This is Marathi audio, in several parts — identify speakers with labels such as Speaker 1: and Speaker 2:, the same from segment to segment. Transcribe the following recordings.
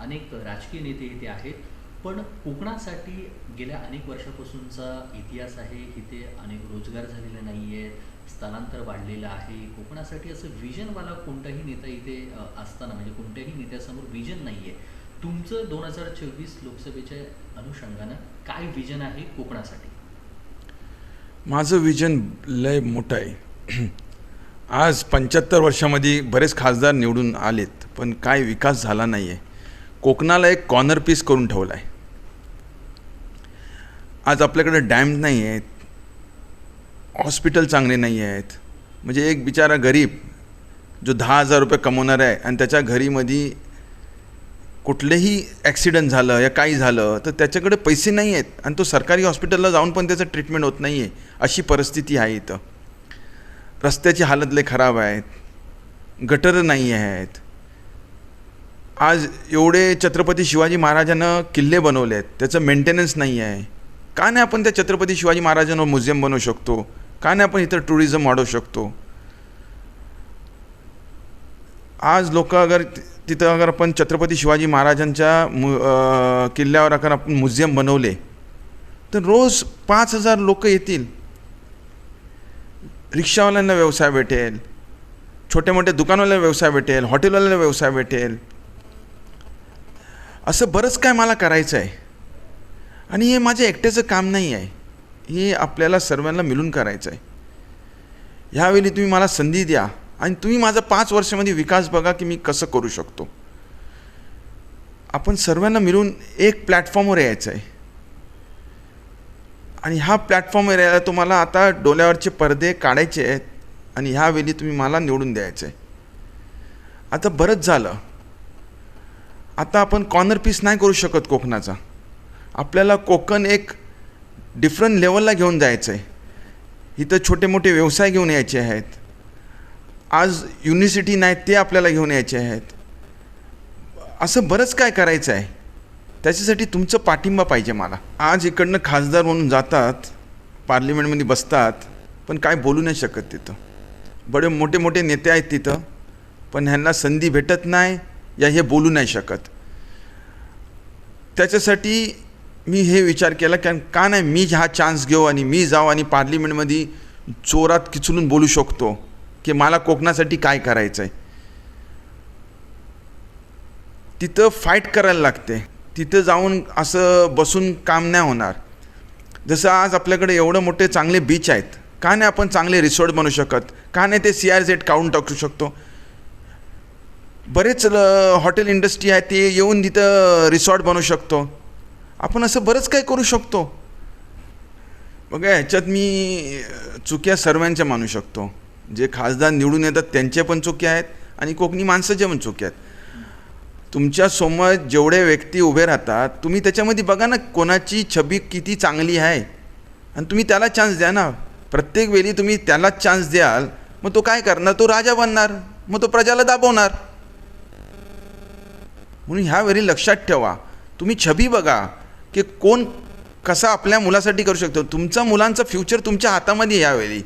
Speaker 1: अनेक राजकीय नेते इथे आहेत पण कोकणासाठी गेल्या अनेक वर्षापासूनचा इतिहास आहे इथे अनेक रोजगार झालेले नाही आहेत स्थलांतर वाढलेलं आहे. कोकणासाठी असं विजनवाला कोणताही नेता इथे असताना म्हणजे कोणत्याही नेत्यासमोर विजन नाही आहे तुमचं दोन हजार चोवीस लोकसभेच्या अनुषंगानं काय विजन आहे कोकणासाठी?
Speaker 2: माझं विजन लय मोठं आहे. आज पंच्याहत्तर वर्षामध्ये बरेच खासदार निवडून आलेत पण काय विकास झाला नाही आहे कोकणाला एक कॉर्नर पीस करून ठेवला आहे. आज आपल्याकडे डॅम नाही आहेत. हॉस्पिटल चांगले नाही आहेत. म्हणजे एक बिचारा गरीब जो दहा हजार रुपये कमवणार आहे आणि त्याच्या घरीमध्ये कुठलेही ॲक्सिडेंट झालं या काही झालं तर त्याच्याकडे पैसे नाही आहेत आणि तो सरकारी हॉस्पिटलला जाऊन पण त्याचं ट्रीटमेंट होत नाही आहे अशी परिस्थिती आहे इथं. रस्त्याची हालत लय खराब आहेत. गटर नाही आहेत. आज एवढे छत्रपती शिवाजी महाराजानं किल्ले बनवले आहेत त्याचं मेंटेनन्स नाही आहे का नाही आपण त्या छत्रपती शिवाजी महाराजांवर म्युझियम बनवू शकतो? का नाही आपण इथं टुरिझम वाढवू शकतो? आज लोक अगर तिथं अगर आपण छत्रपती शिवाजी महाराजांच्या मु किल्ल्यावर अगर आपण म्युझियम बनवले तर रोज पाच हजार लोक येतील. रिक्षावाल्यांना व्यवसाय भेटेल छोटे मोठे दुकानवाल्याला व्यवसाय भेटेल हॉटेलवाल्याला व्यवसाय भेटेल. असं बरंच काय मला करायचं आहे. आणि हे माझ्या एकट्याचं काम नाही आहे. हे आपल्याला सर्वांना मिळून करायचं आहे ह्यावेळी तुम्ही मला संधी द्या आणि तुम्ही माझा पाच वर्षामध्ये विकास बघा की मी कसं करू शकतो. आपण सर्वांना मिळून एक प्लॅटफॉर्मवर यायचं आहे आणि ह्या प्लॅटफॉर्मवर यायला तुम्हाला आता डोल्यावरचे पडदे काढायचे आहेत. आणि ह्यावेळी तुम्ही मला निवडून द्यायचं आहे आता बरंच झालं. आता आपण कॉर्नर पीस नाही करू शकत कोकणाचा. आपल्याला कोकण एक डिफरंट लेवलला घेऊन जायचं आहे इथं छोटे मोठे व्यवसाय घेऊन यायचे आहेत. आज युनिव्हर्सिटी नाही ते आपल्याला घेऊन यायचे आहेत. असं बरंच काय करायचं आहे? त्याच्यासाठी तुमचं पाठिंबा पाहिजे मला. आज इकडनं खासदार म्हणून जातात पार्लिमेंटमध्ये बसतात पण काय बोलू नाही शकत तिथं. बडे मोठे मोठे नेते आहेत तिथं पण ह्यांना संधी भेटत नाही या हे बोलू नाही शकत. त्याच्यासाठी मी हे विचार केला कारण का नाही मी हा चान्स घेऊ आणि मी जाऊ आणि पार्लिमेंटमध्ये जोरात किचलून बोलू शकतो की मला कोकणासाठी काय करायचं आहे तिथं फाईट करायला लागते. तिथं जाऊन असं बसून काम नाही होणार. जसं आज आपल्याकडे एवढं मोठे चांगले बीच आहेत का नाही आपण चांगले रिसॉर्ट बनवू शकत? का नाही ते सी आर झेड काढून टाकू शकतो? बरेच ल- हॉटेल इंडस्ट्री आहे ते येऊन तिथं रिसॉर्ट बनवू शकतो. आपण असं बरंच काही करू शकतो. बघा ह्याच्यात मी चुक्या सर्वांच्या मानू शकतो. जे खासदार निवडून येतात त्यांच्या पण चुक्या आहेत आणि कोकणी माणसाच्या पण चुक्या आहेत. तुमच्यासमोर जेवढे व्यक्ती उभे राहतात तुम्ही त्याच्यामध्ये बघा ना कोणाची छबी किती चांगली आहे. आणि तुम्ही त्याला चान्स द्या ना. प्रत्येक वेळी तुम्ही त्यालाच चान्स द्याल मग तो काय करणार? तो राजा बनणार. मग तो प्रजाला दाबवणार. म्हणून ह्यावेळी लक्षात ठेवा. तुम्ही छबी बघा की कोण कसा आपल्या मुलासाठी करू शकतो. तुमचा मुलांचं फ्युचर तुमच्या हातामध्ये यावेळी.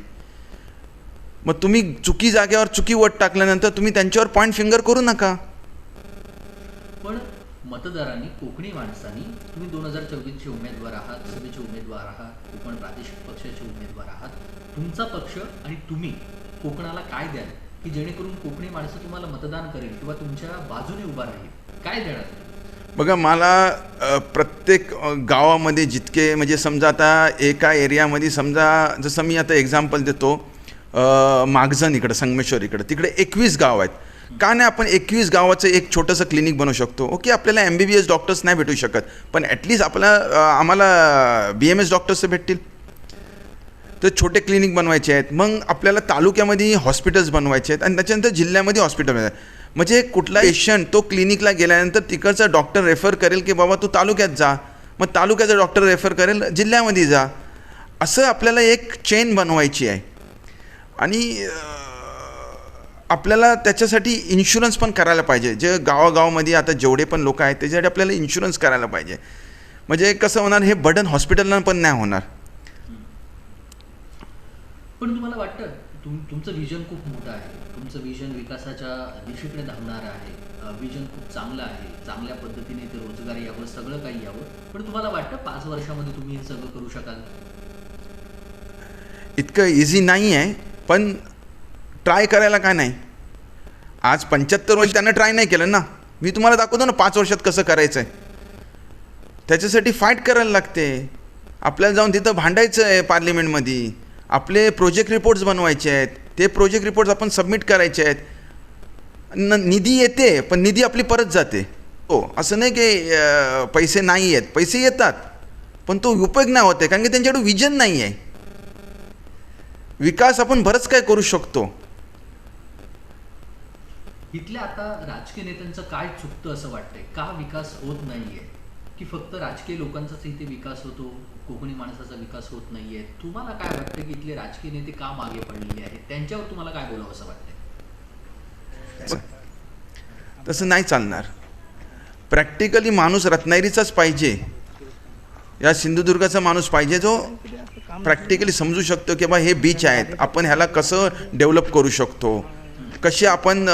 Speaker 2: मग तुम्ही चुकी जागेवर चुकी वट टाकल्यानंतर तुम्ही त्यांच्यावर पॉईंट फिंगर करू नका.
Speaker 1: पण मतदारांनी कोकणी माणसांनी तुम्ही दोन हजार चोवीसचे उमेदवार आहात सभेचे उमेदवार आहात कोकण प्रादेशिक पक्षाचे उमेदवार आहात. तुमचा पक्ष आणि तुम्ही कोकणाला काय द्याल? की जेणेकरून कोकणी माणसं तुम्हाला मतदान करेल किंवा तुमच्या बाजूने उभा राहील. काय देणार
Speaker 2: बघा मला प्रत्येक गावामध्ये जितके म्हणजे समजा आता एका एरियामध्ये समजा जसं मी आता एक्झाम्पल देतो मागजण मागजन इकडं संगमेश्वर इकडं तिकडे एकवीस गाव आहेत. का नाही आपण एकवीस गावाचं एक छोटंसं क्लिनिक बनवू शकतो? ओके आपल्याला M B B S doctors नाही भेटू शकत पण ॲटलिस्ट आपला आम्हाला बी एम एस डॉक्टर्स भेटतील. तर छोटे क्लिनिक बनवायचे आहेत मग आपल्याला तालुक्यामध्ये हॉस्पिटल्स बनवायचे आहेत आणि त्याच्यानंतर जिल्ह्यामध्ये हॉस्पिटल आहेत. म्हणजे कुठला पेशंट तो क्लिनिकला गेल्यानंतर तिकडचा डॉक्टर रेफर करेल की बाबा तू तालुक्यात जा. मग तालुक्याचा डॉक्टर रेफर करेल जिल्ह्यामध्ये जा. असं आपल्याला एक चेन बनवायची आहे. आणि आपल्याला त्याच्यासाठी इन्शुरन्स पण करायला पाहिजे. जे गावागावामध्ये आता जेवढे पण लोक आहेत त्याच्यासाठी आपल्याला इन्शुरन्स करायला पाहिजे. म्हणजे कसं होणार हे बर्डन हॉस्पिटलला पण नाही होणार.
Speaker 1: पण तुम्हाला वाटतं तुम तुमचं विजन खूप मोठं आहे. तुमचं विजन विकासाच्या दिशेकडे धावणारं आहे. विजन खूप चांगलं आहे. चांगल्या पद्धतीने ते रोजगार यावं सगळं काही यावं. पण तुम्हाला वाटतं पाच वर्षामध्ये तुम्ही हे सगळं करू शकाल?
Speaker 2: इतकं इझी नाही आहे पण ट्राय करायला काय नाही? आज पंच्याहत्तर वर्ष त्यांना ट्राय नाही केलं ना? मी तुम्हाला दाखवतो ना पाच वर्षात कसं करायचं आहे त्याच्यासाठी फाईट करायला लागते. आपल्याला जाऊन तिथं भांडायचं आहे पार्लिमेंटमध्ये आपले प्रोजेक्ट रिपोर्ट्स बनवायचे आहेत. ते प्रोजेक्ट रिपोर्ट्स आपण सबमिट करायचे आहेत. न निधी येते पण निधी आपली परत जाते. हो असं नाही की पैसे नाही आहेत पैसे येतात पण तो उपयोग नाही होते कारण की त्यांच्याकडे विजन नाही आहे. विकास आपण बरंच काय करू शकतो.
Speaker 1: इथल्या आता राजकीय नेत्यांचं काय चुकतं असं वाटतंय? का विकास होत नाहीये? की फक्त राजकीय लोकांचाच इथे विकास होतो कोकणी माणसाचा विकास होत नाहीये. तुम्हाला काय वाटतं की इथले राजकीय नेते का मागे पडलेले आहेत? त्यांच्यावर तुम्हाला काय बोलावं असं वाटतंय?
Speaker 2: तसं नाही चालणार. प्रॅक्टिकली माणूस रत्नागिरीचाच पाहिजे. या सिंधुदुर्गाचा माणूस पाहिजे जो प्रॅक्टिकली समजू शकतो की बा हे बीच आहेत. आपण ह्याला कसं डेव्हलप करू शकतो? कशी आपण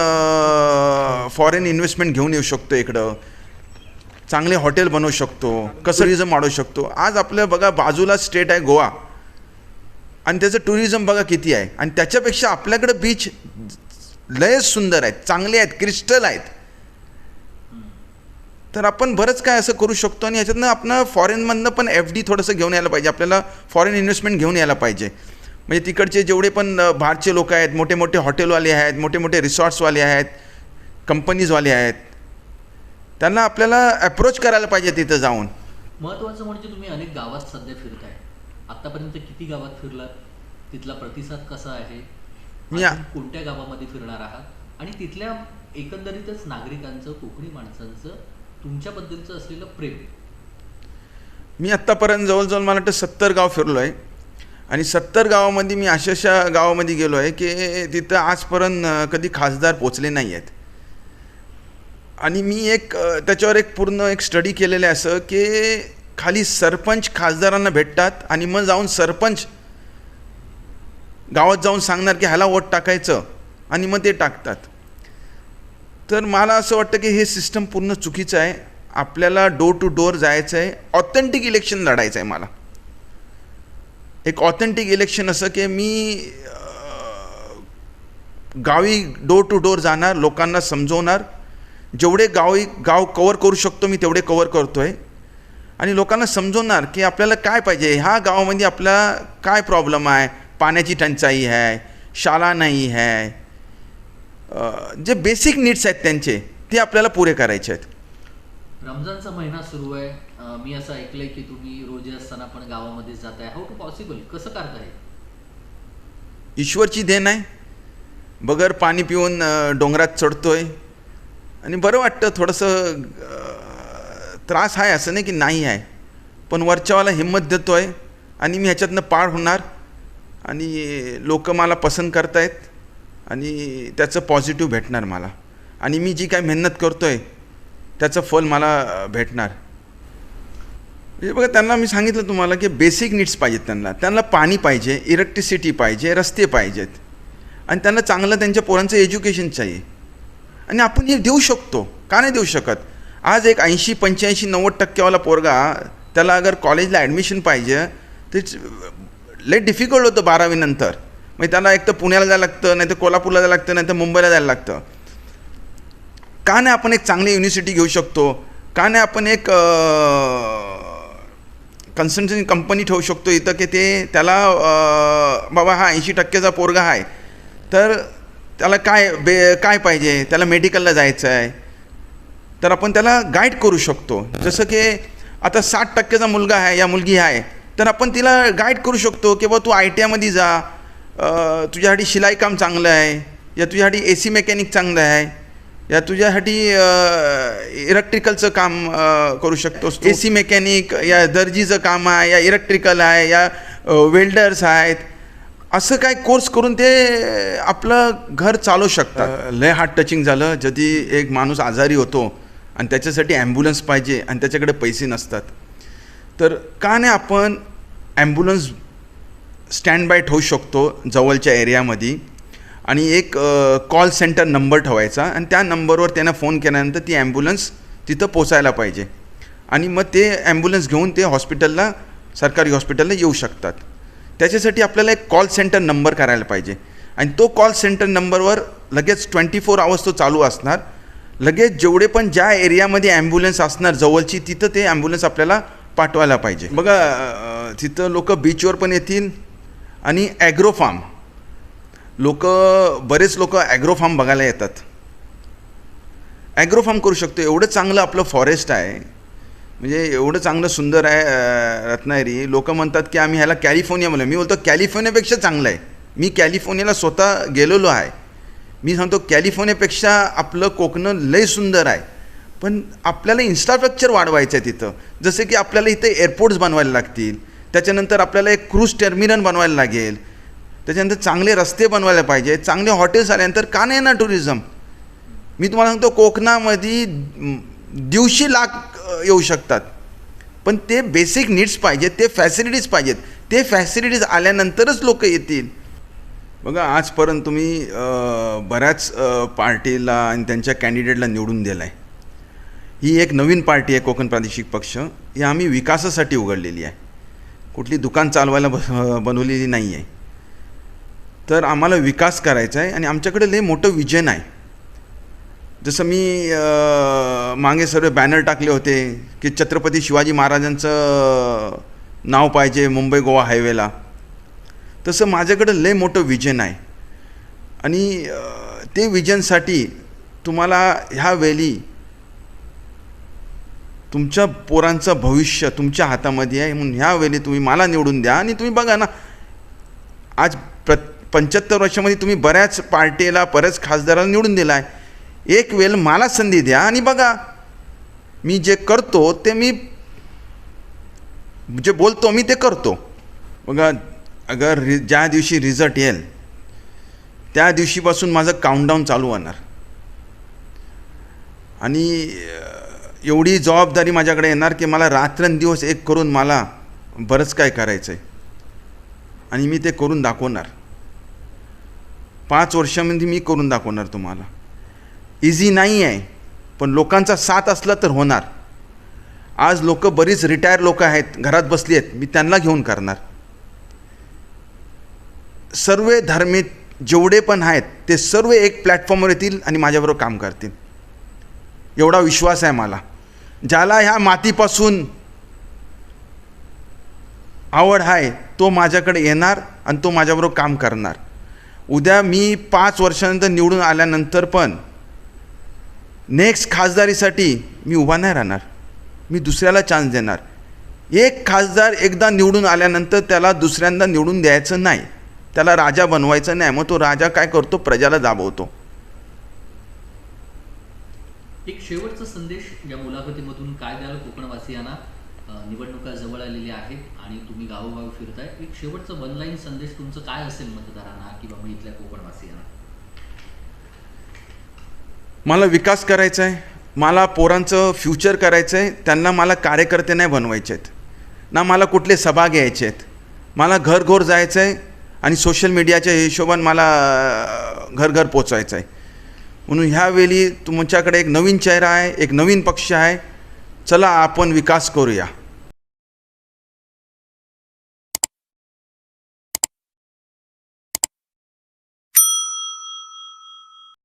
Speaker 2: फॉरेन इन्व्हेस्टमेंट घेऊन येऊ शकतो इकडं? चांगले हॉटेल बनवू शकतो कसं टुरिझम वाढवू शकतो. आज आपलं बघा बाजूला स्टेट आहे गोवा. आणि त्याचं टुरिझम बघा किती आहे. आणि त्याच्यापेक्षा आपल्याकडं बीच लयच सुंदर आहेत चांगले आहेत क्रिस्टल आहेत. तर आपण बरंच काय असं करू शकतो आणि याच्यातनं आपण फॉरेनमधनं पण एफ डी थोडंसं घेऊन यायला पाहिजे. आपल्याला फॉरेन इन्व्हेस्टमेंट घेऊन यायला पाहिजे. म्हणजे तिकडचे जेवढे पण बाहेरचे लोक आहेत मोठे मोठे हॉटेलवाले आहेत मोठे मोठे रिसॉर्ट्सवाले आहेत कंपनीजवाले आहेत त्यांना आपल्याला अप्रोच करायला पाहिजे तिथं जाऊन.
Speaker 1: महत्वाचं म्हणजे तुम्ही अनेक गावात सध्या फिरताय. आतापर्यंत किती गावात फिरलात? तिथला प्रतिसाद कसा आहे?
Speaker 2: मी
Speaker 1: कोणत्या गावामध्ये फिरणार आहात? आणि तिथल्या एकंदरीतच नागरिकांचं कोकणी माणसांचं तुमच्याबद्दलचं असलेलं प्रेम.
Speaker 2: मी आत्तापर्यंत जवळजवळ मला वाटतं सत्तर गाव फिरलो आहे आणि सत्तर गावामध्ये मी अशा अशा गावामध्ये गेलो आहे की तिथं आजपर्यंत कधी खासदार पोचले नाही आहेत आणि मी एक त्याच्यावर एक पूर्ण एक स्टडी केलेलं आहे असं की खाली सरपंच खासदारांना भेटतात आणि मग जाऊन सरपंच गावात जाऊन सांगणार की ह्याला वोट टाकायचं आणि मग ते टाकतात. तर मला असं वाटतं की हे सिस्टम पूर्ण चुकीचं आहे. आपल्याला डोर टू डोर जायचं आहे. ऑथेंटिक इलेक्शन लढायचं आहे मला. एक ऑथेंटिक इलेक्शन असं की मी गावी डोर टू डोर जाणार लोकांना समजवणार जेवढे गावी गाव कवर करू शकतो मी तेवढे कवर करतो आहे आणि लोकांना समजवणार की आपल्याला काय पाहिजे? ह्या गावामध्ये आपला काय प्रॉब्लेम आहे? पाण्याची टंचाई आहे शाळा नाही आहे. जे बेसिक नीड्स आहेत त्यांचे ते आपल्याला पुरे करायचे आहेत.
Speaker 1: रमजानचा महिना सुरू आहे. मी असं ऐकलंय की तुम्ही रोजे असताना पण गावामध्ये जाताय. हाऊ टू पॉसिबल कसं करताय?
Speaker 2: ईश्वरची देण आहे. बगर पाणी पिऊन डोंगरात चढतोय. आणि बरं वाटतं थोडंसं त्रास आहे असं नाही की नाही आहे पण वरच्यावाला हिंमत देतो आहे आणि मी ह्याच्यातनं पार होणार आणि लोक मला पसंत करतायत आणि त्याचं पॉझिटिव्ह भेटणार मला. आणि मी जी काय मेहनत करतो आहे त्याचं फल मला भेटणार. म्हणजे बघा त्यांना मी सांगितलं तुम्हाला की बेसिक नीड्स पाहिजेत त्यांना. त्यांना पाणी पाहिजे इलेक्ट्रिसिटी पाहिजे रस्ते पाहिजेत. आणि त्यांना चांगलं त्यांच्या पोरांचं एज्युकेशन चाहिए. आणि आपण हे देऊ शकतो. का नाही देऊ शकत? आज एक ऐंशी पंच्याऐंशी नव्वद टक्केवाला पोरगा त्याला अगर कॉलेजला ॲडमिशन पाहिजे तर लय डिफिकल्ट होतं बारावीनंतर मग त्याला एक तर पुण्याला जायला लागतं नाही तर कोल्हापूरला जायला लागतं नाही तर मुंबईला जायला लागतं. का नाही आपण एक चांगली युनिव्हर्सिटी घेऊ शकतो? का नाही आपण एक कन्सल्टन्सी कंपनी ठेवू शकतो? इथं की ते त्याला बाबा हा ऐंशी टक्केचा पोरगा आहे. तर त्याला काय बे काय पाहिजे? त्याला मेडिकलला जायचं आहे तर आपण त्याला गाईड करू शकतो. जसं की आता साठ टक्केचा मुलगा आहे या मुलगी आहे. तर आपण तिला गाईड करू शकतो की बा तू आय टी आयमध्ये जा. तुझ्यासाठी शिलाईकाम चांगलं आहे. या तुझ्यासाठी ए सी मेकॅनिक चांगलं आहे. या तुझ्यासाठी इलेक्ट्रिकलचं काम करू शकतोस ए सी मेकॅनिक या दर्जीचं काम आहे या इलेक्ट्रिकल आहे या वेल्डर्स आहेत. असं काय कोर्स करून ते आपलं घर चालू शकतात. लय हार्ट टचिंग झालं. जधी एक माणूस आजारी होतो आणि त्याच्यासाठी ॲम्ब्युलन्स पाहिजे आणि त्याच्याकडे पैसे नसतात. तर का नाही आपण ॲम्ब्युलन्स स्टँड बाय ठेवू शकतो जवळच्या एरियामध्ये. आणि एक कॉल सेंटर नंबर ठेवायचा आणि त्या नंबरवर त्यांना फोन केल्यानंतर ती ॲम्ब्युलन्स तिथं पोचायला पाहिजे. आणि मग ते ॲम्ब्युलन्स घेऊन ते हॉस्पिटलला सरकारी हॉस्पिटलला येऊ शकतात. त्याच्यासाठी आपल्याला एक कॉल सेंटर नंबर करायला पाहिजे. आणि तो कॉल सेंटर नंबरवर लगेच ट्वेंटी फोर आवर्स तो चालू असणार. लगेच जेवढे पण ज्या एरियामध्ये ॲम्ब्युलन्स असणार जवळची तिथं ते ॲम्ब्युलन्स आपल्याला पाठवायला पाहिजे. बघा तिथं लोक बीचवर पण येतील आणि ॲग्रो फार्म लोक बरेच लोक ॲग्रो फार्म बघायला येतात. ॲग्रो फार्म करू शकतो. एवढं चांगलं आपलं फॉरेस्ट आहे. म्हणजे एवढं चांगलं सुंदर आहे रत्नागिरी. लोक म्हणतात की आम्ही ह्याला कॅलिफोर्निया म्हणलं. मी बोलतो कॅलिफोर्नियापेक्षा चांगलं आहे. मी कॅलिफोर्नियाला स्वतः गेलेलो आहे. मी सांगतो कॅलिफोर्नियापेक्षा आपलं कोकणं लय सुंदर आहे. पण आपल्याला इन्फ्रास्ट्रक्चर वाढवायचं आहे तिथं. जसे की आपल्याला इथे एअरपोर्ट्स बनवायला लागतील. त्याच्यानंतर आपल्याला एक क्रूज टर्मिनल बनवायला लागेल. त्याच्यानंतर चांगले रस्ते बनवायला पाहिजे. चांगले हॉटेल्स आल्यानंतर का नाही ना टुरिझम? मी तुम्हाला सांगतो कोकणामध्ये दिवशी दीडशे लाख येऊ शकतात. पण ते बेसिक नीड्स पाहिजेत ते फॅसिलिटीज पाहिजेत. ते फॅसिलिटीज आल्यानंतरच लोक येतील. बघा आजपर्यंत तुम्ही बऱ्याच पार्टीला आणि त्यांच्या कॅन्डिडेटला निवडून दिलं आहे ही एक नवीन पार्टी आहे कोकण प्रादेशिक पक्ष. ही आम्ही विकासासाठी उघडलेली आहे. कुठली दुकान चालवायला ब बनवलेली नाही आहे तर आम्हाला विकास करायचा आहे आणि आमच्याकडे लय मोठं विजन आहे. जसं मी मागे सर्व बॅनर टाकले होते की छत्रपती शिवाजी महाराजांचं नाव पाहिजे मुंबई गोवा हायवेला. तसं माझ्याकडं लय मोठं विजन आहे. आणि ते विजनसाठी तुम्हाला ह्या वेळी तुमच्या पोरांचं भविष्य तुमच्या हातामध्ये आहे म्हणून ह्या वेळी तुम्ही मला निवडून द्या आणि तुम्ही बघा ना आज प्र पंच्याहत्तर वर्षामध्ये तुम्ही बऱ्याच पार्टीला बऱ्याच खासदाराला निवडून दिला आहे एक वेळ मला संधी द्या आणि बघा मी जे करतो ते मी जे बोलतो मी ते करतो. बघा अगर रि ज्या दिवशी रिझल्ट येईल त्या दिवशीपासून माझं काउंटडाऊन चालू होणार. आणि एवढी जबाबदारी माझ्याकडे येणार की मला रात्रंदिवस एक करून मला बरंच काय करायचं आहे आणि मी ते करून दाखवणार. पाच वर्षामध्ये मी करून दाखवणार तुम्हाला. इझी नाही आहे पण लोकांचा साथ असला तर होणार. आज लोक बरीच रिटायर लोक आहेत घरात बसली आहेत मी त्यांना घेऊन करणार. सर्व धार्मिक जेवढे पण आहेत ते सर्व एक प्लॅटफॉर्मवर येतील आणि माझ्याबरोबर काम करतील. एवढा विश्वास आहे मला. ज्याला ह्या मातीपासून आवड आहे तो माझ्याकडे येणार आणि तो माझ्याबरोबर काम करणार. उद्या मी पाच वर्षानंतर निवडून आल्यानंतर पण नेक्स्ट खासदारीसाठी मी उभा नाही राहणार. मी दुसऱ्याला चान्स देणार. एक खासदार एकदा निवडून आल्यानंतर त्याला दुसऱ्यांदा निवडून द्यायचं नाही. त्याला राजा बनवायचं नाही. मग तो राजा काय करतो? प्रजाला दाबवतो.
Speaker 1: एक शेवटचा संदेश या मुलाखतीमधून काय द्याल कोकणवासियांना निवडणुका जवळ आलेल्या आहेत आणि तुम्ही गावोगाव फिरताय. एक शेवटचा वन लाईन संदेश तुमचं काय असेल मतदारांना किंवा मग इथल्या कोकणवासियांना?
Speaker 2: मला विकास करायचा आहे मला पोरांचं फ्युचर करायचं आहे त्यांना मला कार्यकर्ते नाही बनवायचे आहेत. ना मला कुठले सभा घ्यायचे आहेत. मला घरघोर जायचं आहे आणि सोशल मीडियाच्या हिशोबाने मला घरघर पोचवायचं पोचायचं आहे. म्हणून ह्यावेळी तुमच्याकडे एक नवीन चेहरा आहे एक नवीन पक्ष आहे. चला आपण विकास करूया.